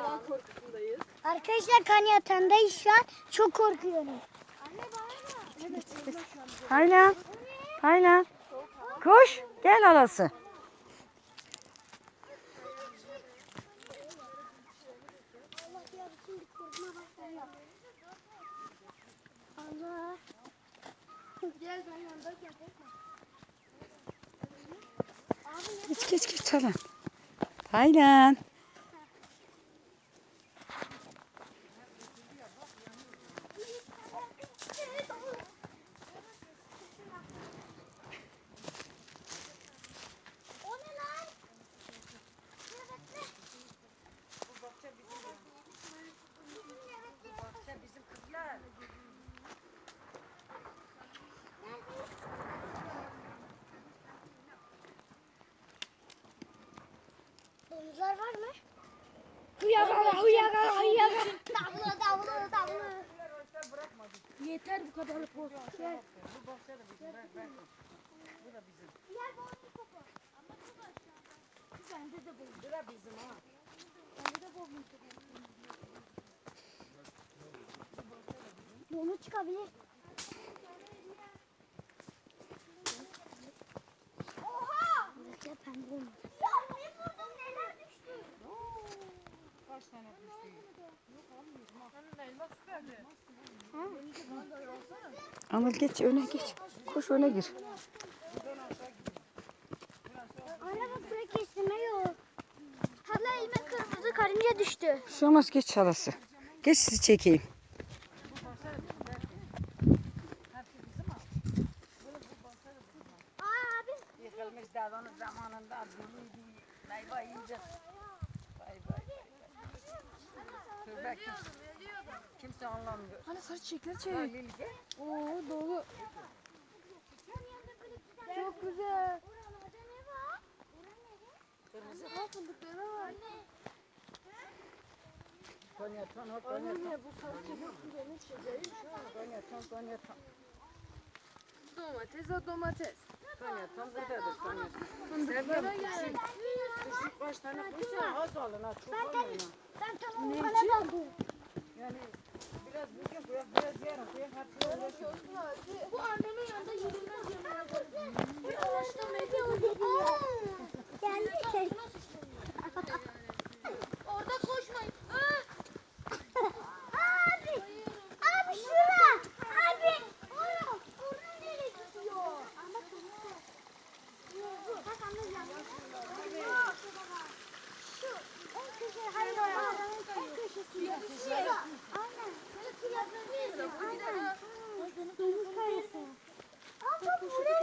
yılan korkusundayız. Arkadaşlar kan yatağındayız şu an. Çok korkuyorum. Hayla. Hayla. Koş. Gel alası. Allah. Gel ben yanında gel. Geç geç geç çalın. Taylan. Domuzlar var mı? Uyagala, uyagala, uyagala. Davulu, davulu, davulu. Yeter bu kadar poz. Gel bana bir topu. Ama çok aşağıda. Bende de bu. Bura bizim ha. Bende de bu. Donu çıkabilir. Kaç tane düştü? Anıl geç öne geç. Koş öne gir. Anne bak buraya kestirme yok. Hala elime kırmızı karınca düştü. Bir şey olmaz geç çalası. Geç sizi çekeyim. Yıkılmış davanın zamanında. Meyve. Vay vay bak kimse, anlamıyor. Hani saç çiçekleri çevir. Oo dolu. Çok güzel. Ne? Kırmızı. Ha fındıkları var. Konya ton, o Konya ton. Anne bu saç çiçeklerin çiçeği şu an. Konya ton, Konya ton. Domates o domates. Ton buradadır Konya ton. Fındıklara gel. Küçük baş tane koysa az alın ha. Çok ha. Ben bana daldım. Yani biraz bugün biraz yarın koyak. Hepsi.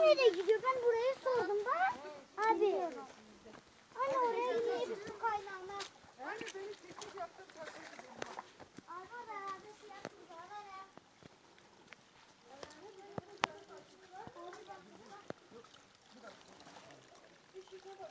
nereye gidiyor? Ben buraya sordum bak. Abi. Anne oraya niye bir su kaynağına? Anne beni sessiz yaptın. Ama da